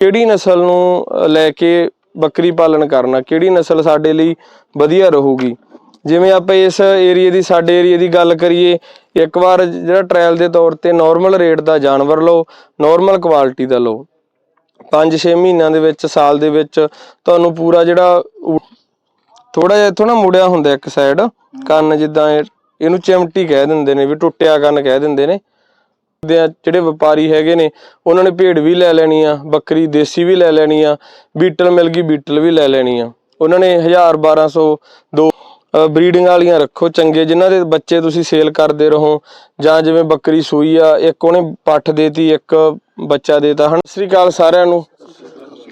ਕਿਹੜੀ ਨਸਲ ਨੂੰ ਲੈ ਕੇ ਬੱਕਰੀ ਪਾਲਣ ਕਰਨਾ, ਕਿਹੜੀ ਨਸਲ ਸਾਡੇ ਲਈ ਵਧੀਆ ਰਹੂਗੀ? ਜਿਵੇਂ ਆਪਾਂ ਇਸ ਏਰੀਏ ਦੀ, ਸਾਡੇ ਏਰੀਏ ਦੀ ਗੱਲ ਕਰੀਏ, ਇੱਕ ਵਾਰ ਜਿਹੜਾ ਟ੍ਰਾਇਲ ਦੇ ਤੌਰ ਤੇ ਨਾਰਮਲ ਰੇਟ ਦਾ ਜਾਨਵਰ ਲਓ ਨਾਰਮਲ ਕੁਆਲਿਟੀ ਦਾ ਲਓ 5-6 ਮਹੀਨਿਆਂ ਦੇ ਵਿੱਚ, ਸਾਲ ਦੇ ਵਿੱਚ ਤੁਹਾਨੂੰ ਪੂਰਾ ਜਿਹੜਾ ਥੋੜਾ ਜਿਹਾ ਇੱਥੋਂ ਨਾ ਮੁੜਿਆ ਹੁੰਦਾ ਇੱਕ ਸਾਈਡ ਕੰਨ ਜਿੱਦਾਂ ਇਹ- ਇਹਨੂੰ ਚਿਮਟੀ ਕਹਿ ਦਿੰਦੇ ਨੇ, ਵੀ ਟੁੱਟਿਆ ਕੰਨ ਕਹਿ ਦਿੰਦੇ ਨੇ। ਦੇ ਜਿਹੜੇ ਵਪਾਰੀ ਹੈਗੇ ਨੇ, ਉਹਨਾਂ ਨੇ ਭੇਡ ਵੀ ਲੈ ਲੈਣੀ ਆ, ਬੱਕਰੀ, ਦੇਸੀ ਵੀ ਲੈ ਲੈਣੀ ਆ, ਬੀਟਲ ਮਿਲ ਗਈ, ਬੀਟਲ ਵੀ ਲੈ ਲੈਣੀ ਆ। ਉਹਨਾਂ ਨੇ 1000 1200 ਦੋ ਬਰੀਡਿੰਗ ਵਾਲੀਆਂ ਰੱਖੋ ਚੰਗੇ, ਜਿਨ੍ਹਾਂ ਦੇ ਬੱਚੇ ਤੁਸੀਂ ਸੇਲ ਕਰਦੇ ਰਹੋ, ਜਾਂ ਜਿਵੇਂ ਬੱਕਰੀ ਸੂਈ ਆ, ਇੱਕ ਉਹਨੇ ਪੱਠ ਦੇਤੀ, ਇੱਕ ਬੱਚਾ ਦੇਤਾ, ਹਨ? ਸਤਿ ਸ੍ਰੀ ਅਕਾਲ ਸਾਰਿਆਂ ਨੂੰ।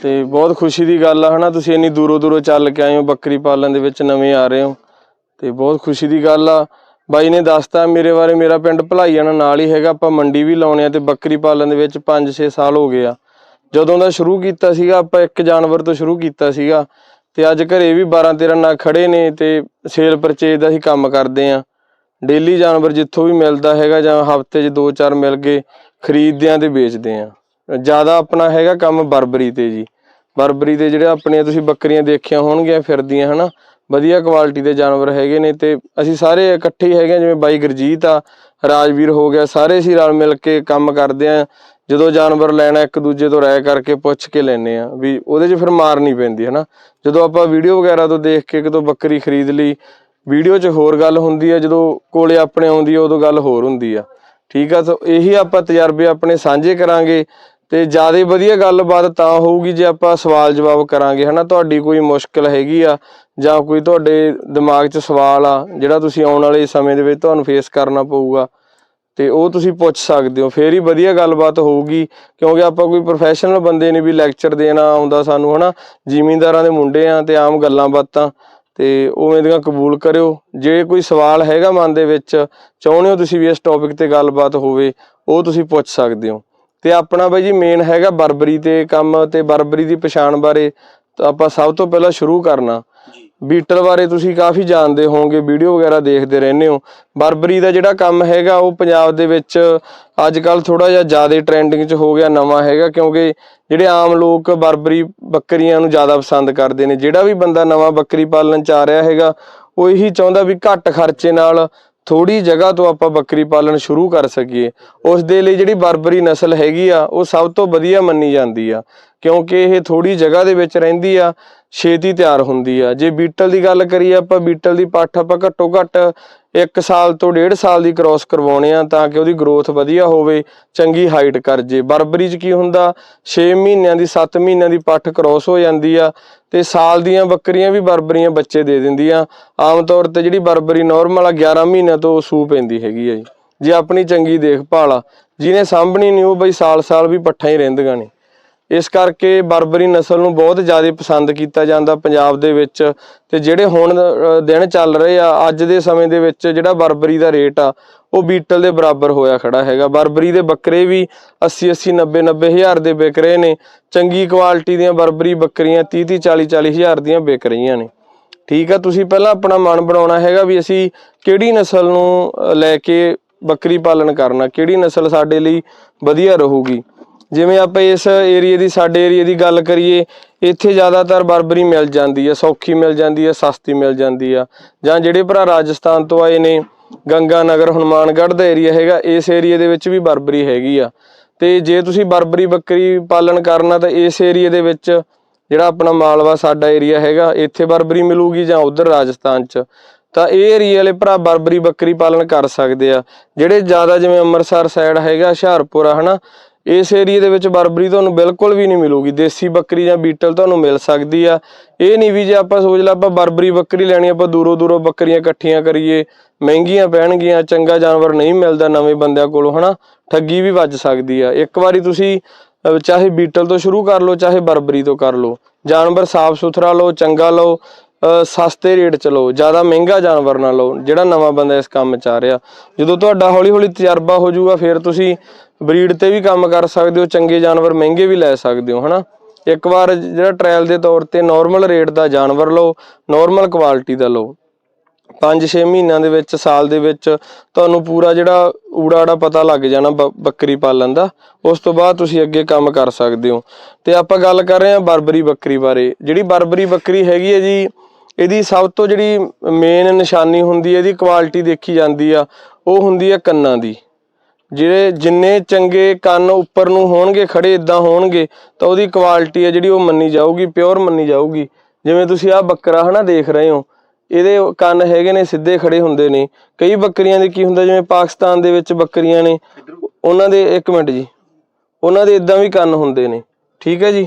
ਤੇ ਬਹੁਤ ਖੁਸ਼ੀ ਦੀ ਗੱਲ ਆ, ਹਨਾ? ਤੁਸੀਂ ਇੰਨੀ ਦੂਰੋਂ ਦੂਰੋਂ ਚੱਲ ਕੇ ਆਏ ਹੋ, ਬੱਕਰੀ ਪਾਲਣ ਦੇ ਵਿੱਚ ਨਵੇਂ ਆ ਰਹੇ ਹੋ। ਤੇ ਬਹੁਤ ਖੁਸ਼ੀ ਦੀ ਗੱਲ ਆ। ਬਾਈ ਨੇ ਦੱਸਤਾ, ਮੇਰੇ ਬਾਰੇ ਮੇਰਾ ਪਿੰਡ ਭਲਾਈਆਣਾ ਨਾਲ ਹੀ ਹੈਗਾ, ਆਪਾਂ ਮੰਡੀ ਵੀ ਲਾਉਣੇ ਆ ਤੇ ਬੱਕਰੀ ਪਾਲਣ ਦੇ ਵਿੱਚ 5-6 ਸਾਲ ਹੋ ਗਏ ਆ। ਜਦੋਂ ਦਾ ਸ਼ੁਰੂ ਕੀਤਾ ਸੀਗਾ, ਆਪਾਂ ਇੱਕ ਜਾਨਵਰ ਤੋਂ ਸ਼ੁਰੂ ਕੀਤਾ ਸੀਗਾ, ਤੇ ਅੱਜ ਘਰੇ ਵੀ 12-13 ਨਾਲ ਖੜੇ ਨੇ ਤੇ ਸੇਲ ਪਰਚੇਜ ਦਾ ਹੀ ਕੰਮ ਕਰਦੇ ਆ। ਡੇਲੀ ਜਾਨਵਰ ਜਿੱਥੋਂ ਵੀ ਮਿਲਦਾ ਹੈਗਾ ਜਾਂ ਹਫ਼ਤੇ 'ਚ 2-4 ਮਿਲ ਗਏ ਖਰੀਦਦੇ ਆ ਤੇ ਵੇਚਦੇ ਆ। ਜ਼ਿਆਦਾ ਆਪਣਾ ਹੈਗਾ ਕੰਮ ਬਰਬਰੀ ਤੇ ਜੀ। ਬਰਬਰੀ ਦੇ ਜਿਹੜੇ ਆਪਣੇ ਤੁਸੀਂ ਬੱਕਰੀਆਂ ਦੇਖੀਆਂ ਹੋਣਗੀਆਂ ਫਿਰਦੀਆਂ, ਹਨਾ ਵਧੀਆ ਕੁਆਲਿਟੀ ਦੇ ਜਾਨਵਰ ਹੈਗੇ ਨੇ ਤੇ ਅਸੀਂ ਸਾਰੇ ਇਕੱਠੇ ਹੈਗੇ ਆ, ਜਿਵੇਂ ਬਾਈ ਗੁਰਜੀਤ ਆ ਰਾਜਵੀਰ ਹੋ ਗਿਆ ਸਾਰੇ ਅਸੀਂ ਰਲ ਮਿਲ ਕੇ ਕੰਮ ਕਰਦੇ ਆ ਜਦੋਂ ਜਾਨਵਰ ਲੈਣਾ ਇੱਕ ਦੂਜੇ ਤੋਂ ਰਾਏ ਕਰਕੇ ਪੁੱਛ ਕੇ ਲੈਨੇ ਆ ਵੀ ਉਹਦੇ 'ਚ ਫਿਰ ਮਾਰ ਨਹੀਂ ਪੈਂਦੀ ਹਨਾ? ਜਦੋਂ ਆਪਾਂ ਵੀਡੀਓ ਵਗੈਰਾ ਤੋਂ ਦੇਖ ਕੇ ਕਿਤੋਂ ਬੱਕਰੀ ਖਰੀਦ ਲਈ ਵੀਡੀਓ 'ਚ ਹੋਰ ਗੱਲ ਹੁੰਦੀ ਆ ਜਦੋਂ ਕੋਲੇ ਆਪਣੇ ਆਉਂਦੀ ਆ ਉਦੋਂ ਗੱਲ ਹੋਰ ਹੁੰਦੀ ਆ। ਠੀਕ ਆ ਤਾਂ ਇਹੀ ਆਪਾਂ ਤਜਰਬੇ ਆਪਣੇ ਸਾਂਝੇ ਕਰਾਂਗੇ। ਤੇ ਜ਼ਿਆਦਾ ਵਧੀਆ ਗੱਲਬਾਤ ਤਾਂ ਹੋਊਗੀ ਜੇ ਆਪਾਂ ਸਵਾਲ ਜਵਾਬ ਕਰਾਂਗੇ, ਹਨਾ? ਤੁਹਾਡੀ ਕੋਈ ਮੁਸ਼ਕਲ ਹੈਗੀ ਆ ਜਾਂ ਕੋਈ ਤੁਹਾਡੇ ਦਿਮਾਗ 'ਚ ਸਵਾਲ ਆ, ਜਿਹੜਾ ਤੁਸੀਂ ਆਉਣ ਵਾਲੇ ਸਮੇਂ ਦੇ ਵਿੱਚ ਤੁਹਾਨੂੰ ਫੇਸ ਕਰਨਾ ਪਊਗਾ, ਤੇ ਉਹ ਤੁਸੀਂ ਪੁੱਛ ਸਕਦੇ ਹੋ। ਫੇਰ ਹੀ ਵਧੀਆ ਗੱਲਬਾਤ ਹੋਊਗੀ, ਕਿਉਂਕਿ ਆਪਾਂ ਕੋਈ ਪ੍ਰੋਫੈਸ਼ਨਲ ਬੰਦੇ ਨੇ ਵੀ ਲੈਕਚਰ ਦੇਣਾ ਆਉਂਦਾ ਸਾਨੂੰ, ਹਨਾ? ਜ਼ਿਮੀਂਦਾਰਾਂ ਦੇ ਮੁੰਡੇ ਆ ਤੇ ਆਮ ਗੱਲਾਂ ਬਾਤਾਂ, ਤੇ ਉਵੇਂ ਦੀਆਂ ਕਬੂਲ ਕਰਿਓ। ਜੇ ਕੋਈ ਸਵਾਲ ਹੈਗਾ ਮਨ ਦੇ ਵਿੱਚ, ਚਾਹੁੰਦੇ ਹੋ ਤੁਸੀਂ ਵੀ ਇਸ ਟੌਪਿਕ ਤੇ ਗੱਲਬਾਤ ਹੋਵੇ, ਉਹ ਤੁਸੀਂ ਪੁੱਛ ਸਕਦੇ ਹੋ। ਤੇ ਆਪਣਾ ਬਾਈ ਜੀ ਮੇਨ ਹੈਗਾ ਬਰਬਰੀ ਤੇ ਕੰਮ ਤੇ ਬਰਬਰੀ ਦੀ ਪਛਾਣ ਬਾਰੇ ਤਾਂ ਆਪਾਂ ਸਭ ਤੋਂ ਪਹਿਲਾਂ ਸ਼ੁਰੂ ਕਰਨਾ। ਬੀਟਲ ਬਾਰੇ ਤੁਸੀਂ ਕਾਫੀ ਜਾਣਦੇ ਹੋਵੋਗੇ ਵੀਡੀਓ ਵਗੈਰਾ ਦੇਖਦੇ ਰਹਿੰਦੇ ਹੋ। ਬਰਬਰੀ ਦਾ ਜਿਹੜਾ ਕੰਮ ਹੈਗਾ ਉਹ ਪੰਜਾਬ ਦੇ ਵਿੱਚ ਅੱਜ ਕੱਲ ਥੋੜਾ ਜਿਹਾ ਜ਼ਿਆਦਾ ਟ੍ਰੈਂਡਿੰਗ 'ਚ ਹੋ ਗਿਆ ਨਵਾਂ ਹੈਗਾ ਕਿਉਂਕਿ ਜਿਹੜੇ ਆਮ ਲੋਕ ਬਰਬਰੀ ਬੱਕਰੀਆਂ ਨੂੰ ਜ਼ਿਆਦਾ ਪਸੰਦ ਕਰਦੇ ਨੇ। ਜਿਹੜਾ ਵੀ ਬੰਦਾ ਨਵਾਂ ਬੱਕਰੀ ਪਾਲਣ ਚ ਆ ਰਿਹਾ ਹੈਗਾ ਉਹ ਇਹੀ ਚਾਹੁੰਦਾ ਵੀ ਘੱਟ ਖਰਚੇ ਨਾਲ ਥੋੜੀ ਜਗ੍ਹਾ ਤੋਂ ਆਪਾਂ ਬੱਕਰੀ ਪਾਲਣ ਸ਼ੁਰੂ ਕਰ ਸਕੀਏ। ਉਸ ਦੇ ਲਈ ਜਿਹੜੀ ਬਰਬਰੀ ਨਸਲ ਹੈਗੀ ਆ, ਉਹ ਸਭ ਤੋਂ ਵਧੀਆ ਮੰਨੀ ਜਾਂਦੀ ਆ। ਕਿਉਂਕਿ ਇਹ ਥੋੜੀ ਜਗ੍ਹਾ ਦੇ ਵਿੱਚ ਰਹਿੰਦੀ ਆ ਛੇਤੀ ਤਿਆਰ ਹੁੰਦੀ ਆ। ਜੇ ਬੀਟਲ ਦੀ ਗੱਲ ਕਰੀਏ, ਆਪਾਂ ਬੀਟਲ ਦੀ ਪੱਠ ਆਪਾਂ ਘੱਟੋ ਘੱਟ 1 ਸਾਲ ਤੋਂ 1.5 ਸਾਲ ਦੀ ਕ੍ਰੋਸ ਕਰਵਾਉਣੇ ਆ ਤਾਂ ਕਿ ਉਹਦੀ ਗਰੋਥ ਵਧੀਆ ਹੋਵੇ, ਚੰਗੀ ਹਾਈਟ ਕਰ ਜੇ। ਬਰਬਰੀ 'ਚ ਕੀ ਹੁੰਦਾ 6 ਮਹੀਨਿਆਂ ਦੀ 7 ਮਹੀਨਿਆਂ ਦੀ ਪੱਠ ਕ੍ਰੋਸ ਹੋ ਜਾਂਦੀ ਆ ਤੇ ਸਾਲ ਦੀਆਂ ਬੱਕਰੀਆਂ ਵੀ ਬਰਬਰੀਆਂ ਬੱਚੇ ਦੇ ਦਿੰਦੀਆਂ। ਆਮ ਤੌਰ ਤੇ ਜਿਹੜੀ ਬਰਬਰੀ ਨਾਰਮਲ ਆ 11 ਮਹੀਨਿਆਂ ਤੋਂ ਸੂ ਪੈਂਦੀ ਹੈਗੀ ਆ ਜੀ। ਜੇ ਆਪਣੀ ਚੰਗੀ ਦੇਖਭਾਲ ਆ, ਜਿਹਨੇ ਸਾਂਭਣੀ ਨਹੀਂ ਉਹ ਬਈ ਸਾਲ-ਸਾਲ ਵੀ ਪੱਠਾਂ ਹੀ ਰਹਿੰਦੀਆਂ ਨੇ। ਇਸ ਕਰਕੇ ਬਰਬਰੀ ਨਸਲ ਨੂੰ ਬਹੁਤ ਜ਼ਿਆਦਾ ਪਸੰਦ ਕੀਤਾ ਜਾਂਦਾ ਪੰਜਾਬ ਦੇ ਵਿੱਚ ਤੇ ਜਿਹੜੇ ਹੁਣ ਦਿਨ ਚੱਲ ਰਹੇ ਆ, ਅੱਜ ਦੇ ਸਮੇਂ ਦੇ ਵਿੱਚ ਜਿਹੜਾ ਬਰਬਰੀ ਦਾ ਰੇਟ ਆ, ਉਹ ਬੀਟਲ ਦੇ ਬਰਾਬਰ ਹੋਇਆ ਖੜਾ ਹੈਗਾ। ਬਰਬਰੀ ਦੇ ਬੱਕਰੇ ਵੀ 80 80 90 90 ਹਜ਼ਾਰ ਦੇ ਵਿਕ ਰਹੇ ਨੇ। ਚੰਗੀ ਕੁਆਲਿਟੀ ਦੀਆਂ ਬਰਬਰੀ ਬੱਕਰੀਆਂ 30 30 40 40 ਹਜ਼ਾਰ ਦੀਆਂ ਵਿਕ ਰਹੀਆਂ ਨੇ। ਠੀਕ ਆ, ਤੁਸੀਂ ਪਹਿਲਾਂ ਆਪਣਾ ਮਨ ਬਣਾਉਣਾ ਹੈਗਾ ਵੀ ਅਸੀਂ ਕਿਹੜੀ ਨਸਲ ਨੂੰ ਲੈ ਕੇ ਬੱਕਰੀ ਪਾਲਣ ਕਰਨਾ, ਕਿਹੜੀ ਨਸਲ ਸਾਡੇ ਲਈ ਵਧੀਆ ਰਹੂਗੀ। ਜਿਵੇਂ ਆਪਾਂ ਇਸ ਏਰੀਏ ਦੀ, ਸਾਡੇ ਏਰੀਏ ਦੀ ਗੱਲ ਕਰੀਏ, ਇੱਥੇ ਜ਼ਿਆਦਾਤਰ ਬਰਬਰੀ ਮਿਲ ਜਾਂਦੀ ਹੈ ਸੌਖੀ ਮਿਲ ਜਾਂਦੀ ਹੈ ਸਸਤੀ ਮਿਲ ਜਾਂਦੀ ਆ। ਜਾਂ ਜਿਹੜੇ ਭਰਾ ਰਾਜਸਥਾਨ ਤੋਂ ਆਏ ਨੇ, ਗੰਗਾ ਨਗਰ, ਹਨੂਮਾਨਗੜ੍ਹ ਦਾ ਏਰੀਆ ਹੈਗਾ, ਇਸ ਏਰੀਏ ਦੇ ਵਿੱਚ ਵੀ ਬਰਬਰੀ ਹੈਗੀ ਆ। ਤੇ ਜੇ ਤੁਸੀਂ ਬਰਬਰੀ ਬੱਕਰੀ ਪਾਲਣ ਕਰਨਾ, ਤਾਂ ਇਸ ਏਰੀਏ ਦੇ ਵਿੱਚ ਜਿਹੜਾ ਆਪਣਾ ਮਾਲਵਾ ਸਾਡਾ ਏਰੀਆ ਹੈਗਾ, ਇੱਥੇ ਬਰਬਰੀ ਮਿਲੂਗੀ ਜਾਂ ਉਧਰ ਰਾਜਸਥਾਨ 'ਚ। ਤਾਂ ਇਹ ਏਰੀਏ ਵਾਲੇ ਭਰਾ ਬਰਬਰੀ ਬੱਕਰੀ ਪਾਲਣ ਕਰ ਸਕਦੇ ਆ। ਜਿਹੜੇ ਜ਼ਿਆਦਾ ਜਿਵੇਂ ਅੰਮ੍ਰਿਤਸਰ ਸਾਈਡ ਹੈਗਾ, ਹੁਸ਼ਿਆਰਪੁਰ ਆ, ਹਨਾ ਇਸ ਏਰੀਏ ਦੇ ਵਿੱਚ ਬਰਬਰੀ ਤੁਹਾਨੂੰ ਬਿਲਕੁਲ ਵੀ ਨਹੀਂ ਮਿਲੂਗੀ। ਦੇਸੀ ਬੱਕਰੀ ਜਾਂ ਬੀਟਲ ਤੁਹਾਨੂੰ ਮਿਲ ਸਕਦੀ ਆ। ਇਹ ਨਹੀਂ ਵੀ ਜੇ ਆਪਾਂ ਸੋਚ ਲਾ, ਆਪਾਂ ਬਰਬਰੀ ਬੱਕਰੀ ਲੈਣੀ ਆਪਾਂ ਦੂਰੋਂ ਦੂਰੋਂ ਬੱਕਰੀਆਂ ਇਕੱਠੀਆਂ ਕਰੀਏ, ਮਹਿੰਗੀਆਂ ਪੈਣਗੀਆਂ, ਚੰਗਾ ਜਾਨਵਰ ਨਹੀਂ ਮਿਲਦਾ ਨਵੇਂ ਬੰਦਿਆਂ ਕੋਲੋਂ, ਹਨਾ? ਠੱਗੀ ਵੀ ਵੱਜ ਸਕਦੀ ਆ। ਇੱਕ ਵਾਰੀ ਤੁਸੀਂ ਚਾਹੇ ਬੀਟਲ ਤੋਂ ਸ਼ੁਰੂ ਕਰ ਲਓ, ਚਾਹੇ ਬਰਬਰੀ ਤੋਂ ਕਰ ਲਓ। ਜਾਨਵਰ ਸਾਫ਼ ਸੁਥਰਾ ਲਓ, ਚੰਗਾ ਲਓ ਸਸਤੇ ਰੇਟ ਚ ਲਓ, ਜ਼ਿਆਦਾ ਮਹਿੰਗਾ ਜਾਨਵਰ ਨਾ ਲਓ, ਜਿਹੜਾ ਨਵਾਂ ਬੰਦਾ ਇਸ ਕੰਮ ਚ ਆ ਰਿਹਾ। ਜਦੋਂ ਤੁਹਾਡਾ ਹੌਲੀ ਹੌਲੀ ਤਜਰਬਾ ਹੋ ਜਾਊਗਾ, ਫਿਰ ਤੁਸੀਂ ਬਰੀਡ ਤੇ ਵੀ ਕੰਮ ਕਰ ਸਕਦੇ ਹੋ, ਚੰਗੇ ਜਾਨਵਰ ਮਹਿੰਗੇ ਵੀ ਲੈ ਸਕਦੇ ਹੋ, ਹਨਾ? ਇੱਕ ਵਾਰ ਜਿਹੜਾ ਟ੍ਰਾਇਲ ਦੇ ਤੌਰ ਤੇ ਨਾਰਮਲ ਰੇਟ ਦਾ ਜਾਨਵਰ ਲਓ ਨਾਰਮਲ ਕੁਆਲਿਟੀ ਦਾ ਲਓ। 5-6 ਮਹੀਨਿਆਂ ਦੇ ਵਿੱਚ, ਸਾਲ ਦੇ ਵਿੱਚ ਤੁਹਾਨੂੰ ਪੂਰਾ ਜਿਹੜਾ ਊੜਾੜਾ ਪਤਾ ਲੱਗ ਜਾਣਾ ਬ- ਬੱਕਰੀ ਪਾਲਣ ਦਾ। ਉਸ ਤੋਂ ਬਾਅਦ ਤੁਸੀਂ ਅੱਗੇ ਕੰਮ ਕਰ ਸਕਦੇ ਹੋ। ਤੇ ਆਪਾਂ ਗੱਲ ਕਰ ਰਹੇ ਹਾਂ ਬਰਬਰੀ ਬੱਕਰੀ ਬਾਰੇ। ਜਿਹੜੀ ਬਰਬਰੀ ਬੱਕਰੀ ਹੈਗੀ ਹੈ ਜੀ ਇਹਦੀ ਸਭ ਤੋਂ ਜਿਹੜੀ ਮੇਨ ਨਿਸ਼ਾਨੀ ਹੁੰਦੀ ਹੈ ਇਹਦੀ ਕੁਆਲਿਟੀ ਦੇਖੀ ਜਾਂਦੀ ਆ ਉਹ ਹੁੰਦੀ ਹੈ ਕੰਨਾਂ ਦੀ। ਜਿਹੜੇ ਜਿੰਨੇ ਚੰਗੇ ਕੰਨ ਉੱਪਰ ਨੂੰ ਹੋਣਗੇ ਖੜੇ ਇਦਾਂ ਹੋਣਗੇ ਤਾਂ ਉਹਦੀ ਕੁਆਲਿਟੀ ਹੈ ਜਿਹੜੀ ਉਹ ਮੰਨੀ ਜਾਊਗੀ ਪਿਓਰ ਮੰਨੀ ਜਾਊਗੀ। ਜਿਵੇਂ ਤੁਸੀਂ ਆਹ ਬੱਕਰਾ ਹਨਾ ਦੇਖ ਰਹੇ ਹੋ ਇਹਦੇ ਕੰਨ ਹੈਗੇ ਨੇ ਸਿੱਧੇ ਖੜੇ ਹੁੰਦੇ ਨੇ। ਕਈ ਬੱਕਰੀਆਂ ਦੇ ਕੀ ਹੁੰਦਾ ਜਿਵੇਂ ਪਾਕਿਸਤਾਨ ਦੇ ਵਿੱਚ ਬੱਕਰੀਆਂ ਨੇ ਉਹਨਾਂ ਦੇ ਇੱਕ ਮਿੰਟ ਜੀ ਉਹਨਾਂ ਦੇ ਇਦਾਂ ਵੀ ਕੰਨ ਹੁੰਦੇ ਨੇ ਠੀਕ ਹੈ ਜੀ?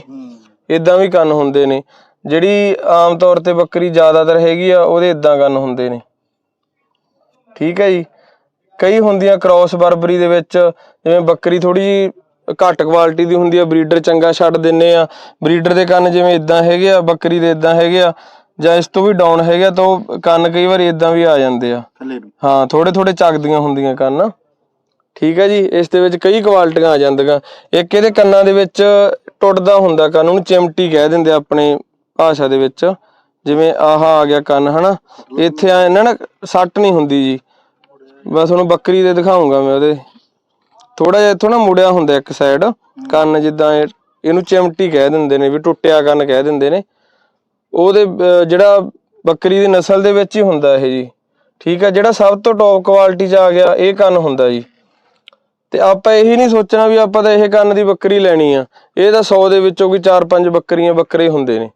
ਇਦਾਂ ਵੀ ਕੰਨ ਹੁੰਦੇ ਨੇ। ਜਿਹੜੀ ਆਮ ਤੌਰ ਤੇ ਬੱਕਰੀ ਜ਼ਿਆਦਾਤਰ ਹੈਗੀ ਆ ਉਹਦੇ ਇਦਾਂ ਕੰਨ ਹੁੰਦੇ ਨੇ। ਠੀਕ ਹੈ ਜੀ? ਕਈ ਹੁੰਦੀਆਂ ਕ੍ਰਾਸ ਬਰਬਰੀ ਦੇ ਵਿੱਚ ਜਿਵੇਂ ਬੱਕਰੀ ਥੋੜੀ ਜੀ ਘੱਟ ਕੁਆਲਿਟੀ ਦੀ ਹੁੰਦੀ ਆ ਬਰੀਡਰ ਚੰਗਾ ਛੱਡ ਦਿੰਨੇ ਆ। ਬਰੀਡਰ ਦੇ ਕੰਨ ਜਿਵੇਂ ਇਦਾਂ ਹੈਗੇ ਆ ਬੱਕਰੀ ਦੇ ਇਦਾਂ ਹੈਗੇ ਆ ਜਾਂ ਇਸ ਤੋਂ ਵੀ ਡਾਊਨ ਹੈਗੇ ਆ ਤਾਂ ਉਹ ਕੰਨ ਕਈ ਵਾਰੀ ਇਦਾਂ ਵੀ ਆ ਜਾਂਦੇ ਆ। ਨੂੰ। ਹਾਂ ਥੋੜੇ ਥੋੜੇ ਚੱਕਦੀਆਂ ਹੁੰਦੀਆਂ ਕੰਨ। ਠੀਕ ਹੈ ਜੀ? ਇਸ ਦੇ ਵਿੱਚ ਕਈ ਕੁਆਲਿਟੀਆਂ ਆ ਜਾਂਦੀਆਂ। ਇੱਕ ਇਹਦੇ ਕੰਨਾਂ ਦੇ ਵਿੱਚ ਟੁੱਟਦਾ ਹੁੰਦਾ ਕੰਨ ਉਹਨੂੰ ਚਿਮਟੀ ਕਹਿ ਦਿੰਦੇ ਆਪਣੇ ਭਾਸ਼ਾ ਦੇ ਵਿੱਚ, ਜਿਵੇਂ ਆਹ ਆ ਗਿਆ ਕੰਨ, ਹਨਾ? ਇੱਥੇ ਆ ਇਹਨਾਂ ਨਾ ਸੱਟ ਨਹੀਂ ਹੁੰਦੀ ਜੀ। ਬਸ ਤੁਹਾਨੂੰ ਬੱਕਰੀ ਦੇ ਦਿਖਾਉਂਗਾ ਮੈਂ ਉਹਦੇ। ਥੋੜਾ ਜਿਹਾ ਇੱਥੋਂ ਨਾ ਮੁੜਿਆ ਹੁੰਦਾ ਇੱਕ ਸਾਈਡ ਕੰਨ ਜਿੱਦਾਂ ਇਹ- ਇਹਨੂੰ ਚਿਮਟੀ ਕਹਿ ਦਿੰਦੇ ਨੇ ਵੀ ਟੁੱਟਿਆ ਕੰਨ ਕਹਿ ਦਿੰਦੇ ਨੇ। ਉਹਦੇ ਜਿਹੜਾ ਬੱਕਰੀ ਦੀ ਨਸਲ ਦੇ ਵਿੱਚ ਹੀ ਹੁੰਦਾ ਇਹ ਜੀ। ਠੀਕ ਹੈ ਜਿਹੜਾ ਸਭ ਤੋਂ ਟੌਪ ਕੁਆਲਿਟੀ 'ਚ ਆ ਗਿਆ, ਇਹ ਕੰਨ ਹੁੰਦਾ ਜੀ। ਤੇ ਆਪਾਂ ਇਹੀ ਨਹੀਂ ਸੋਚਣਾ ਵੀ ਆਪਾਂ ਤਾਂ ਇਹ ਕੰਨ ਦੀ ਬੱਕਰੀ ਲੈਣੀ ਆ। ਇਹ ਤਾਂ 100 ਦੇ ਵਿੱਚੋਂ ਕੋਈ 4-5 ਬੱਕਰੀਆਂ ਬੱਕਰੇ ਹੁੰਦੇ ਨੇ।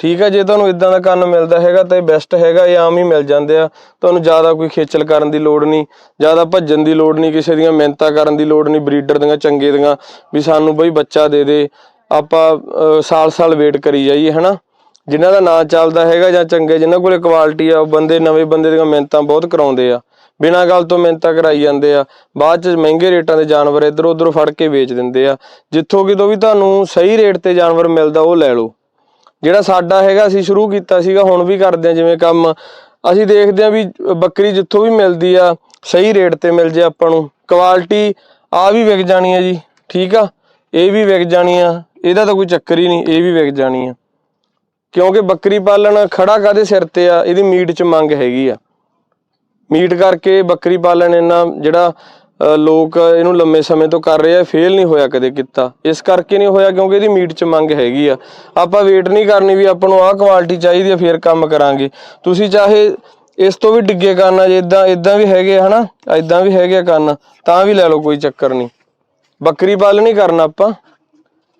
ਠੀਕ ਹੈ ਜੇ ਤੁਹਾਨੂੰ ਇਦਾਂ ਦਾ ਕੰਨ ਮਿਲਦਾ ਹੈਗਾ ਤਾਂ ਇਹ ਬੈਸਟ ਹੈਗਾ, ਇਹ ਆਮ ਹੀ ਮਿਲ ਜਾਂਦੇ ਆ। ਤੁਹਾਨੂੰ ਜ਼ਿਆਦਾ ਕੋਈ ਖੇਚਲ ਕਰਨ ਦੀ ਲੋੜ ਨਹੀਂ, ਜ਼ਿਆਦਾ ਭੱਜਣ ਦੀ ਲੋੜ ਨਹੀਂ, ਕਿਸੇ ਦੀਆਂ ਮਿਹਨਤਾਂ ਕਰਨ ਦੀ ਲੋੜ ਨਹੀਂ, ਬਰੀਡਰ ਦੀਆਂ, ਚੰਗੇ ਦੀਆਂ, ਵੀ ਸਾਨੂੰ ਬਈ ਬੱਚਾ ਦੇ ਦੇ, ਆਪਾਂ ਸਾਲ-ਸਾਲ ਵੇਟ ਕਰੀ ਜਾਈਏ, ਹਨਾ? ਜਿਨ੍ਹਾਂ ਦਾ ਨਾਂ ਚੱਲਦਾ ਹੈਗਾ ਜਾਂ ਚੰਗੇ, ਜਿਨ੍ਹਾਂ ਕੋਲੇ ਕੁਆਲਿਟੀ ਆ, ਉਹ ਬੰਦੇ, ਨਵੇਂ ਬੰਦੇ ਦੀਆਂ ਮਿਹਨਤਾਂ ਬਹੁਤ ਕਰਾਉਂਦੇ ਆ। ਬਿਨਾਂ ਗੱਲ ਤੋਂ ਮਿਹਨਤਾਂ ਕਰਾਈ ਜਾਂਦੇ ਆ। ਬਾਅਦ ਚ ਮਹਿੰਗੇ ਰੇਟਾਂ ਦੇ ਜਾਨਵਰ ਇੱਧਰ ਉੱਧਰ ਫੜ ਕੇ ਵੇਚ ਦਿੰਦੇ ਆ। ਜਿੱਥੋਂ ਕਿਤੋਂ ਵੀ ਤੁਹਾਨੂੰ ਸਹੀ ਰੇਟ ਤੇ ਜਾਨਵਰ ਮਿਲਦਾ, ਉਹ ਲੈ ਲਓ। ਜਿਹੜਾ ਸਾਡਾ ਹੈਗਾ, ਅਸੀਂ ਸ਼ੁਰੂ ਕੀਤਾ ਸੀਗਾ, ਹੁਣ ਵੀ ਕਰਦੇ ਆ ਜਿਵੇਂ ਕੰਮ। ਅਸੀਂ ਦੇਖਦੇ ਆ ਵੀ ਬੱਕਰੀ ਜਿੱਥੋਂ ਵੀ ਮਿਲਦੀ ਆ, ਸਹੀ ਰੇਟ ਤੇ ਮਿਲ ਜੇ ਆਪਾਂ ਨੂੰ। ਕੁਆਲਿਟੀ ਆ ਵੀ ਵਿਕ ਜਾਣੀ ਆ ਜੀ, ਠੀਕ ਆ? ਇਹ ਵੀ ਵਿਕ ਜਾਣੀ ਆ। ਇਹਦਾ ਤਾਂ ਕੋਈ ਚੱਕਰ ਹੀ ਨਹੀਂ, ਇਹ ਵੀ ਵਿਕ ਜਾਣੀ ਆ। ਕਿਉਂਕਿ ਬੱਕਰੀ ਪਾਲਣ ਖੜਾ ਕਾਦੇ ਸਿਰ ਤੇ ਆ? ਇਹਦੀ ਮੀਟ ਚ ਮੰਗ ਹੈਗੀ ਆ। ਮੀਟ ਕਰਕੇ ਬੱਕਰੀ ਪਾਲਣ ਇੰਨਾ ਜਿਹੜਾ ਲੋਕ ਇਹਨੂੰ ਲੰਮੇ ਸਮੇਂ ਤੋਂ ਕਰ ਰਹੇ ਆ ਫੇਲ ਨਹੀਂ ਹੋਇਆ ਕਦੇ ਕੀਤਾ। ਇਸ ਕਰਕੇ ਨਹੀਂ ਹੋਇਆ ਕਿਉਂਕਿ ਇਹਦੀ ਮੀਟ 'ਚ ਮੰਗ ਹੈਗੀ ਆ। ਆਪਾਂ ਵੇਟ ਨਹੀਂ ਕਰਨੀ ਵੀ ਆਪਾਂ ਨੂੰ ਆਹ ਕੁਆਲਿਟੀ ਚਾਹੀਦੀ ਆ, ਫੇਰ ਕੰਮ ਕਰਾਂਗੇ। ਤੁਸੀਂ ਚਾਹੇ ਇਸ ਤੋਂ ਵੀ ਡਿੱਗੇ ਕੰਨ ਆ, ਜੇ ਇਦਾਂ ਇਦਾਂ ਵੀ ਹੈਗੇ ਆ, ਹਨਾ? ਇਦਾਂ ਵੀ ਹੈਗੇ ਆ ਕੰਨ, ਤਾਂ ਵੀ ਲੈ ਲਓ ਕੋਈ ਚੱਕਰ ਨਹੀਂ। ਬੱਕਰੀ ਪਾਲ ਹੀ ਕਰਨਾ ਆਪਾਂ।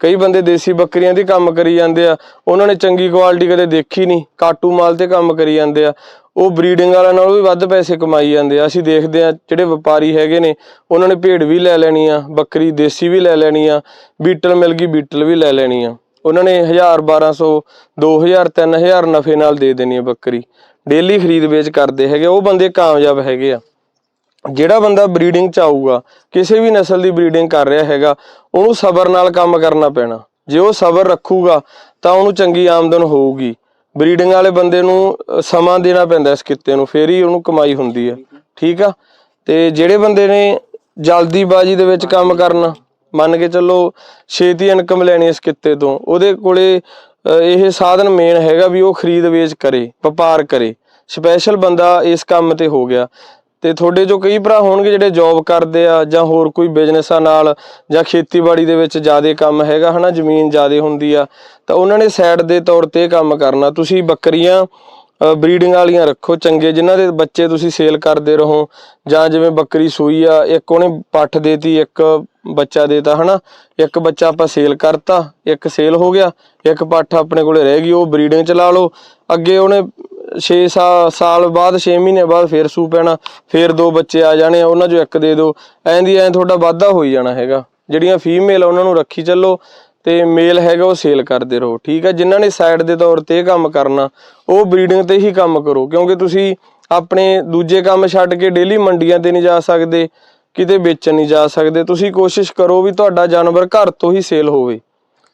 ਕਈ ਬੰਦੇ ਦੇਸੀ ਬੱਕਰੀਆਂ ਦੇ ਕੰਮ ਕਰੀ ਜਾਂਦੇ ਆ। ਉਹਨਾਂ ਨੇ ਚੰਗੀ ਕੁਆਲਿਟੀ ਕਦੇ ਦੇਖੀ ਨਹੀਂ। ਕਾਟੂ ਮਾਲ ਤੇ ਕੰਮ ਕਰੀ ਜਾਂਦੇ ਆ। ਉਹ ਬਰੀਡਿੰਗ ਵਾਲਿਆਂ ਨਾਲੋਂ ਵੀ ਵੱਧ ਪੈਸੇ ਕਮਾਈ ਜਾਂਦੇ ਆ। ਅਸੀਂ ਦੇਖਦੇ ਆ ਜਿਹੜੇ ਵਪਾਰੀ ਹੈਗੇ ਨੇ, ਉਹਨਾਂ ਨੇ ਭੇਡ ਵੀ ਲੈ ਲੈਣੀ ਆ, ਬੱਕਰੀ, ਦੇਸੀ ਵੀ ਲੈ ਲੈਣੀ ਆ, ਬੀਟਲ ਮਿਲ ਗਈ, ਬੀਟਲ ਵੀ ਲੈ ਲੈਣੀ ਆ। ਉਹਨਾਂ ਨੇ 1000 1200 2000 3000 ਨਫੇ ਨਾਲ ਦੇ ਦੇਣੀ ਆ ਬੱਕਰੀ। ਡੇਲੀ ਖਰੀਦ ਵੇਚ ਕਰਦੇ ਹੈਗੇ ਉਹ ਬੰਦੇ ਕਾਮਯਾਬ ਹੈਗੇ ਆ। ਜਿਹੜਾ ਬੰਦਾ ਬਰੀਡਿੰਗ ਚ ਆਊਗਾ, ਕਿਸੇ ਵੀ ਨਸਲ ਦੀ ਬਰੀਡਿੰਗ ਕਰ ਰਿਹਾ ਹੈਗਾ, ਉਹਨੂੰ ਸਬਰ ਨਾਲ ਕੰਮ ਕਰਨਾ ਪੈਣਾ। ਜੇ ਉਹ ਸਬਰ ਰੱਖੂਗਾ, ਤਾਂ ਉਹਨੂੰ ਚੰਗੀ ਆਮਦਨ ਹੋਊਗੀ। ਬਰੀਡਿੰਗ ਵਾਲੇ ਬੰਦੇ ਨੂੰ ਸਮਾਂ ਦੇਣਾ ਪੈਂਦਾ ਇਸ ਕਿੱਤੇ ਨੂੰ, ਫੇਰ ਹੀ ਉਹਨੂੰ ਕਮਾਈ ਹੁੰਦੀ ਆ। ਠੀਕ ਆ? ਤੇ ਜਿਹੜੇ ਬੰਦੇ ਨੇ ਜਲਦੀਬਾਜ਼ੀ ਦੇ ਵਿੱਚ ਕੰਮ ਕਰਨਾ, ਮੰਨ ਕੇ ਚੱਲੋ ਛੇਤੀ ਇਨਕਮ ਲੈਣੀ ਇਸ ਕਿੱਤੇ ਤੋਂ, ਉਹਦੇ ਕੋਲੇ ਇਹ ਸਾਧਨ ਮੇਨ ਹੈਗਾ ਵੀ ਉਹ ਖਰੀਦ ਵੇਚ ਕਰੇ, ਵਪਾਰ ਕਰੇ। ਸਪੈਸ਼ਲ ਬੰਦਾ ਇਸ ਕੰਮ ਤੇ ਹੋ ਗਿਆ। ਤੇ ਤੁਹਾਡੇ ਜੋ ਕਈ ਭਰਾ ਹੋਣਗੇ ਜਿਹੜੇ ਜੌਬ ਕਰਦੇ ਆ ਜਾਂ ਹੋਰ ਕੋਈ ਬਿਜ਼ਨਸਾਂ ਨਾਲ ਜਾਂ ਖੇਤੀਬਾੜੀ ਦੇ ਵਿੱਚ ਜ਼ਿਆਦਾ ਕੰਮ ਹੈਗਾ ਹਨਾ, ਜ਼ਮੀਨ ਜ਼ਿਆਦਾ ਹੁੰਦੀ ਆ, ਤਾਂ ਉਹਨਾਂ ਨੇ ਸਾਈਡ ਦੇ ਤੌਰ ਤੇ ਕੰਮ ਕਰਨਾ। ਤੁਸੀਂ ਬੱਕਰੀਆਂ ਬਰੀਡਿੰਗ ਵਾਲੀਆਂ ਰੱਖੋ ਚੰਗੇ, ਜਿਨ੍ਹਾਂ ਦੇ ਬੱਚੇ ਤੁਸੀਂ ਸੇਲ ਕਰਦੇ ਰਹੋ ਜਾਂ ਜਿਵੇਂ ਬੱਕਰੀ ਸੂਈ ਆ, ਇੱਕ ਉਹਨੇ ਪੱਠ ਦੇਤੀ, ਇੱਕ ਬੱਚਾ ਦੇਤਾ ਹਨਾ, ਇੱਕ ਬੱਚਾ ਆਪਾਂ ਸੇਲ ਕਰਤਾ, ਇੱਕ ਸੇਲ ਹੋ ਗਿਆ, ਇੱਕ ਪੱਠ ਆਪਣੇ ਕੋਲੇ ਰਹਿ ਗਈ, ਉਹ ਬਰੀਡਿੰਗ ਚ ਲਾ ਲਓ, ਅੱਗੇ ਉਹਨੇ 6 ਸਾਲ ਬਾਅਦ 6 ਮਹੀਨੇ ਬਾਅਦ ਫੇਰ ਸੂ ਪੈਣਾ, ਫੇਰ ਦੋ ਬੱਚੇ ਆ ਜਾਣੇ ਉਹਨਾਂ ਚੋਂ ਇੱਕ ਦੇ ਦਿਓ ਐਂ ਦੀ ਐਂ ਤੁਹਾਡਾ ਵਾਧਾ ਹੋਈ ਜਾਣਾ ਹੈਗਾ। ਜਿਹੜੀਆਂ ਫੀਮੇਲ ਉਹਨਾਂ ਨੂੰ ਰੱਖੀ ਚੱਲੋ ਤੇ ਮੇਲ ਹੈਗਾ, ਉਹ ਸੇਲ ਕਰਦੇ ਰਹੋ, ਠੀਕ ਹੈ ਜਿਨ੍ਹਾਂ ਨੇ ਸਾਈਡ ਦੇ ਤੌਰ ਤੇ ਇਹ ਕੰਮ ਕਰਨਾ, ਉਹ ਬਰੀਡਿੰਗ ਤੇ ਹੀ ਕੰਮ ਕਰੋ, ਕਿਉਂਕਿ ਤੁਸੀਂ ਆਪਣੇ ਦੂਜੇ ਕੰਮ ਛੱਡ ਕੇ ਡੇਲੀ ਮੰਡੀਆਂ ਤੇ ਨਹੀਂ ਜਾ ਸਕਦੇ, ਕਿਤੇ ਵੇਚਣ ਨਹੀਂ ਜਾ ਸਕਦੇ। ਤੁਸੀਂ ਕੋਸ਼ਿਸ਼ ਕਰੋ ਵੀ ਤੁਹਾਡਾ ਜਾਨਵਰ ਘਰ ਤੋਂ ਹੀ ਸੇਲ ਹੋਵੇ।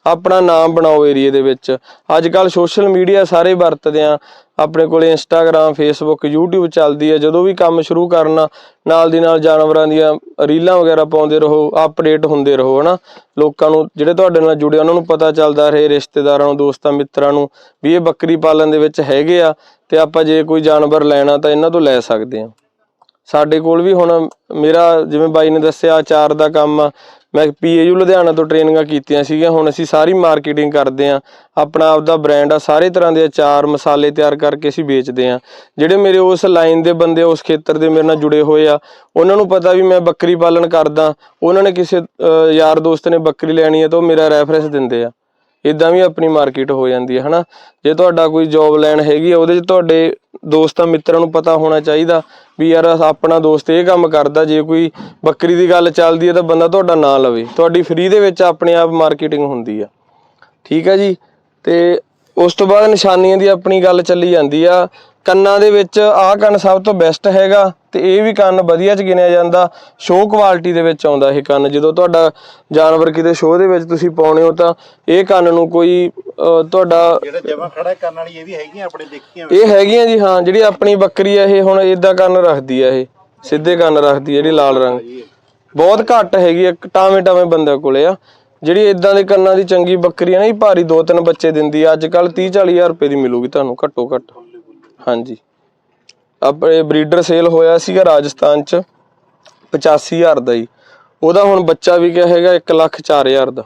ਆਪਣਾ ਨਾਮ ਬਣਾਓ ਏਰੀਏ ਦੇ ਵਿੱਚ। ਅੱਜ ਕੱਲ ਸੋਸ਼ਲ ਮੀਡੀਆ ਸਾਰੇ ਵਰਤਦੇ ਆ। ਆਪਣੇ ਕੋਲੇ ਇੰਸਟਾਗ੍ਰam ਫੇਸਬੁੱਕ YouTube ਚੱਲਦੀ ਹੈ ਜਦੋਂ ਵੀ ਕੰਮ ਸ਼ੁਰੂ ਕਰਨਾ, ਨਾਲ ਦੀ ਨਾਲ ਜਾਨਵਰਾਂ ਦੀਆਂ ਰੀਲਾਂ ਵਗੈਰਾ ਪਾਉਂਦੇ ਰਹੋ ਅਪਡੇਟ ਹੁੰਦੇ ਰਹੋ, ਹਨਾ। ਲੋਕਾਂ ਨੂੰ, ਜਿਹੜੇ ਤੁਹਾਡੇ ਨਾਲ ਜੁੜੇ, ਉਹਨਾਂ ਨੂੰ ਪਤਾ ਚੱਲਦਾ ਰਹੇ, ਰਿਸ਼ਤੇਦਾਰਾਂ ਨੂੰ, ਦੋਸਤਾਂ, ਮਿੱਤਰਾਂ ਨੂੰ, ਵੀ ਇਹ ਬੱਕਰੀ ਪਾਲਣ ਦੇ ਵਿੱਚ ਹੈਗੇ ਆ ਤੇ ਆਪਾਂ ਜੇ ਕੋਈ ਜਾਨਵਰ ਲੈਣਾ ਤਾਂ ਇਹਨਾਂ ਤੋਂ ਲੈ ਸਕਦੇ ਆ। ਸਾਡੇ ਕੋਲ ਵੀ ਹੁਣ ਮੇਰਾ, ਜਿਵੇਂ ਬਾਈ ਨੇ ਦੱਸਿਆ, ਆਚਾਰ ਦਾ ਕੰਮ ਆ। ਮੈਂ ਪੀਏਯੂ ਲੁਧਿਆਣਾ ਤੋਂ ਟ੍ਰੇਨਿੰਗਾਂ ਕੀਤੀਆਂ ਸੀਗੀਆਂ, ਹੁਣ ਅਸੀਂ ਸਾਰੀ ਮਾਰਕੀਟਿੰਗ ਕਰਦੇ ਆ ਆਪਣਾ ਆਪ ਦਾ ਬ੍ਰਾਂਡ ਆ, ਸਾਰੇ ਤਰ੍ਹਾਂ ਦੇ ਅਚਾਰ, ਮਸਾਲੇ ਤਿਆਰ ਕਰਕੇ ਅਸੀਂ ਵੇਚਦੇ ਆ ਜਿਹੜੇ ਮੇਰੇ ਉਸ ਲਾਈਨ ਦੇ ਬੰਦੇ, ਉਸ ਖੇਤਰ ਦੇ ਮੇਰੇ ਨਾਲ ਜੁੜੇ ਹੋਏ ਆ, ਉਹਨਾਂ ਨੂੰ ਪਤਾ ਵੀ ਮੈਂ ਬੱਕਰੀ ਪਾਲਣ ਕਰਦਾ। ਉਹਨਾਂ ਨੇ ਕਿਸੇ ਯਾਰ ਦੋਸਤ ਨੇ ਬੱਕਰੀ ਲੈਣੀ ਹੈ ਤਾਂ ਉਹ ਮੇਰਾ ਰੈਫਰੈਂਸ ਦਿੰਦੇ ਆ। ਇਦਾਂ ਵੀ ਆਪਣੀ ਮਾਰਕੀਟ ਹੋ ਜਾਂਦੀ ਹੈ, ਹਨਾ? ਜੇ ਤੁਹਾਡਾ ਕੋਈ ਜੌਬ ਲੈਣ ਹੈਗੀ ਆ, ਉਹਦੇ 'ਚ ਤੁਹਾਡੇ ਦੋਸਤਾਂ ਮਿੱਤਰਾਂ ਨੂੰ ਪਤਾ ਹੋਣਾ ਚਾਹੀਦਾ ਵੀ ਯਾਰ ਆਪਣਾ ਦੋਸਤ ਇਹ ਕੰਮ ਕਰਦਾ, ਜੇ ਕੋਈ ਬੱਕਰੀ ਦੀ ਗੱਲ ਚੱਲਦੀ ਹੈ ਤਾਂ ਬੰਦਾ ਤੁਹਾਡਾ ਨਾਂ ਲਵੇ। ਤੁਹਾਡੀ ਫ੍ਰੀ ਦੇ ਵਿੱਚ ਆਪਣੇ ਆਪ ਮਾਰਕੀਟਿੰਗ ਹੁੰਦੀ ਆ। ਠੀਕ ਹੈ ਜੀ? ਤੇ ਉਸ ਤੋਂ ਬਾਅਦ ਨਿਸ਼ਾਨੀਆਂ ਦੀ ਆਪਣੀ ਗੱਲ ਚੱਲੀ ਜਾਂਦੀ ਆ। ਕੰਨਾਂ ਦੇ ਵਿੱਚ ਆਹ ਕੰਨ ਸਭ ਤੋਂ ਬੈਸਟ ਹੈਗਾ ਤੇ ਇਹ ਵੀ ਕੰਨ ਵਧੀਆ ਚ ਗਿਣਿਆ ਜਾਂਦਾ। ਸ਼ੋਅ ਕੁਆਲਿਟੀ ਦੇ ਵਿੱਚ ਆਉਂਦਾ ਇਹ ਕੰਨ। ਜਦੋਂ ਤੁਹਾਡਾ ਜਾਨਵਰ ਕਿਤੇ ਸ਼ੋਅ ਦੇ ਵਿੱਚ ਤੁਸੀਂ ਪਾਉਣੇ ਹੋ ਤਾਂ ਇਹ ਕੰਨ ਨੂੰ ਕੋਈ ਤੁਹਾਡਾ ਜਿਹੜਾ ਜਮਾ ਖੜਾ ਕਰਨ ਵਾਲੀ ਇਹ ਵੀ ਹੈਗੀਆਂ ਆਪਣੇ ਦੇਖੀਆਂ ਇਹ ਹੈਗੀਆਂ ਜੀ ਹਾਂ ਜਿਹੜੀ ਆਪਣੀ ਬੱਕਰੀ ਆ ਇਹ ਹੁਣ ਇਦਾਂ ਕੰਨ ਰੱਖਦੀ ਆ ਇਹ। ਸਿੱਧੇ ਕੰਨ ਰੱਖਦੀ ਜਿਹੜੀ ਲਾਲ ਰੰਗ। ਬਹੁਤ ਘੱਟ ਹੈਗੀ ਟਾਵੇਂ ਟਾਵੇਂ ਬੰਦੇ ਕੋਲੇ ਆ। ਜਿਹੜੀ ਇਦਾਂ ਦੇ ਕੰਨਾਂ ਦੀ ਚੰਗੀ ਬੱਕਰੀ ਆ ਨਾ, ਇਹ ਭਾਰੀ ਦੋ ਤਿੰਨ ਬੱਚੇ ਦਿੰਦੀ ਆ। ਅੱਜ ਕੱਲ 30 40 ਹਜ਼ਾਰ ਰੁਪਏ ਦੀ ਮਿਲੂਗੀ ਤੁਹਾਨੂੰ, ਘੱਟੋ ਘੱਟ। ਹਾਂਜੀ। ਆਪਣੇ ਬਰੀਡਰ ਸੇਲ ਹੋਇਆ ਸੀਗਾ ਰਾਜਸਥਾਨ ਚ 85000 ਦਾ ਜੀ। ਉਹਦਾ ਹੁਣ ਬੱਚਾ ਵੀ ਕਿਹਾ ਹੈਗਾ 1 ਲੱਖ 4000 ਦਾ।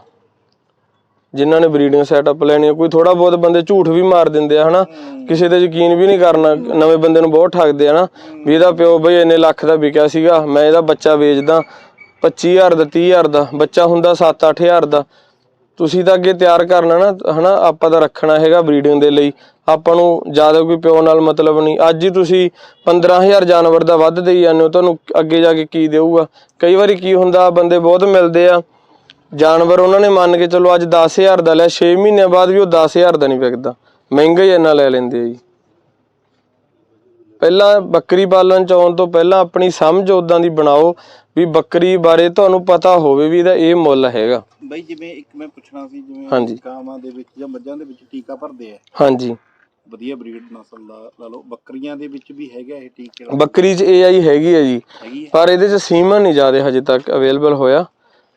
ਜਿਨ੍ਹਾਂ ਨੇ ਬਰੀਡਿੰਗ ਸੈਟਅਪ ਲੈਣੀ ਕੋਈ ਥੋੜਾ ਬਹੁਤ ਬੰਦੇ ਝੂਠ ਵੀ ਮਾਰ ਦਿੰਦੇ ਆ, ਹਨਾ। ਕਿਸੇ ਤੇ ਯਕੀਨ ਵੀ ਨਹੀਂ ਕਰਨਾ, ਨਵੇਂ ਬੰਦੇ ਨੂੰ ਬਹੁਤ ਠੱਗਦੇ ਆ ਨਾ ਵੀ ਇਹਦਾ ਪਿਓ ਬਈ ਇੰਨੇ ਲੱਖ ਦਾ ਵਿਕਿਆ ਸੀਗਾ, ਮੈਂ ਇਹਦਾ ਬੱਚਾ ਵੇਚਦਾ 25000 ਦਾ 30000 ਦਾ, ਬੱਚਾ ਹੁੰਦਾ 7-8000 ਦਾ। ਤੁਸੀਂ ਤਾਂ ਅੱਗੇ ਤਿਆਰ ਕਰਨਾ ਨਾ, ਹਨਾ, ਆਪਾਂ ਤਾਂ ਰੱਖਣਾ ਹੈਗਾ ਬਰੀਡਿੰਗ ਦੇ ਲਈ। ਆਪਾਂ ਨੂੰ ਜ਼ਿਆਦਾ ਕੋਈ ਪਿਓ ਨਾਲ ਮਤਲਬ ਨਹੀਂ। ਅੱਜ ਹੀ ਤੁਸੀਂ 15000 ਜਾਨਵਰ ਦਾ ਵੱਧ ਦੇਈ ਜਾਂਦੇ ਹੋ, ਤੁਹਾਨੂੰ ਅੱਗੇ ਜਾ ਕੇ ਕੀ ਦੇਊਗਾ? ਕਈ ਵਾਰੀ ਕੀ ਹੁੰਦਾ ਬੰਦੇ ਬਹੁਤ ਮਿਲਦੇ ਆ। ਜਾਨਵਰ ਉਹਨਾਂ ਨੇ ਮੰਨ ਕੇ ਚਲੋ ਅੱਜ 10000 ਦਾ ਲਿਆ 6 ਮਹੀਨਿਆਂ ਬਾਅਦ ਵੀ ਉਹ 10000 ਦਾ ਨਹੀਂ ਵਿਕਦਾ। ਮਹਿੰਗਾ ਹੀ ਇੰਨਾ ਲੈ ਲੈਂਦੇ ਆ ਜੀ। ਪਹਿਲਾਂ ਬੱਕਰੀ ਪਾਲਣ ਚ ਆਉਣ ਤੋਂ ਪਹਿਲਾਂ ਆਪਣੀ ਸਮਝ ਉਦਾਂ ਦੀ ਬਣਾਓ ਵੀ ਬੱਕਰੀ ਬਾਰੇ ਤੁਹਾਨੂੰ ਪਤਾ ਹੋਵੇ ਵੀ ਇਹਦਾ ਇਹ ਮੁੱਲ ਹੈਗਾ। ਬਈ ਜਿਵੇਂ ਇੱਕ ਮੈਂ ਪੁੱਛਣਾ ਸੀ ਜਿਵੇਂ ਹਾਂਜੀ। ਗਾਵਾਂ ਦੇ ਵਿੱਚ ਜਾਂ ਮੱਝਾਂ ਦੇ ਵਿੱਚ ਟੀਕਾ ਭਰਦੇ ਆ। ਹਾਂਜੀ। ਵਧੀਆ ਬਰੀਡ ਨਸਲ ਦਾ ਲਾ ਲਓ ਬੱਕਰੀਆਂ ਦੇ ਵਿੱਚ ਵੀ ਹੈਗਾ ਇਹ ਟੀਕੇ ਬੱਕਰੀ ਚ AI ਹੈਗੀ ਹੈ ਜੀ। ਹੈਗੀ ਹੈ ਪਰ ਇਹਦੇ ਚ ਸੀਮਨ ਨਹੀਂ ਜ਼ਿਆਦਾ ਹਜੇ ਤੱਕ ਅਵੇਲੇਬਲ ਹੋਇਆ।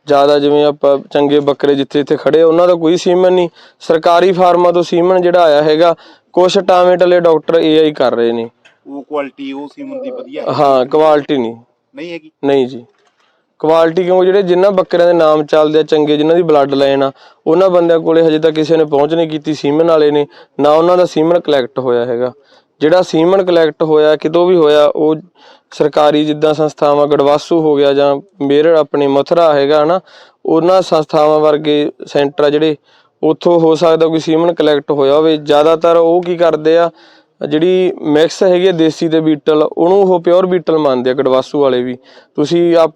ਜ਼ਿਆਦਾ ਜਿਵੇਂ ਆਪਾਂ ਚੰਗੇ ਬੱਕਰੇ ਜਿੱਥੇ ਇੱਥੇ ਖੜੇ ਆ, ਉਹਨਾਂ ਦਾ ਕੋਈ ਸੀਮਨ ਨਹੀਂ। ਸਰਕਾਰੀ ਫਾਰਮਾਂ ਤੋਂ ਸੀਮਨ ਜਿਹੜਾ ਆਇਆ ਹੈਗਾ ਕੁਝ ਟਾਵੇਟਲੇ ਡਾਕਟਰ AI ਕਰ ਰਹੇ ਨੇ। ਉਹ ਕੁਆਲਿਟੀ ਉਹ ਸੀਮਨ ਦੀ ਵਧੀਆ ਹੈ। ਹਾਂ ਕੁਆਲਿਟੀ ਨਹੀਂ। ਨਹੀਂ ਹੈਗੀ? ਨਹੀਂ ਜੀ। ਕੁਆਲਿਟੀ ਕਿਉਂ? ਜਿਹੜੇ ਜਿਨ੍ਹਾਂ ਬੱਕਰਿਆਂ ਦੇ ਨਾਮ ਚੱਲਦੇ ਆ ਚੰਗੇ ਜਿਨ੍ਹਾਂ ਦੀ ਬਲੱਡ ਲਾਈਨ ਆ ਉਹਨਾਂ ਬੰਦਿਆਂ ਕੋਲੇ ਹਜੇ ਤੱਕ ਕਿਸੇ ਨੇ ਪਹੁੰਚ ਨਹੀਂ ਕੀਤੀ ਸੀਮਨ ਵਾਲੇ ਨੇ ਨਾ ਉਹਨਾਂ ਦਾ ਸੀਮਨ ਕਲੈਕਟ ਹੋਇਆ ਹੈਗਾ। ਜਿਹੜਾ ਸੀਮਨ ਕਲੈਕਟ ਹੋਇਆ ਕਿਤੋਂ ਵੀ ਹੋਇਆ ਉਹ ਸਰਕਾਰੀ ਜਿੱਦਾਂ ਸੰਸਥਾਵਾਂ ਗੜਵਾਸੂ ਹੋ ਗਿਆ ਜਾਂ ਮੇਰੜ ਆਪਣੇ ਮਥੁਰਾ ਹੈਗਾ ਹਨਾ ਉਹਨਾਂ ਸੰਸਥਾਵਾਂ ਵਰਗੇ ਸੈਂਟਰ ਆ ਜਿਹੜੇ ਉੱਥੋਂ ਹੋ ਸਕਦਾ ਕੋਈ ਸੀਮਨ ਕਲੈਕਟ ਹੋਇਆ ਹੋਵੇ। ਜ਼ਿਆਦਾਤਰ ਉਹ ਕੀ ਕਰਦੇ ਆ ਜਿਹੜੀ ਮਿਕਸ ਹੈਗੀ ਆ ਦੇਸੀ ਤੇ ਬੀਟਲ, ਉਹਨੂੰ ਉਹ ਪਿਓਰ ਬੀਟਲ ਮੰਨਦੇ ਆ, ਗੜਵਾਸੂ ਵਾਲੇ ਵੀ। ਤੁਸੀਂ ਆਪ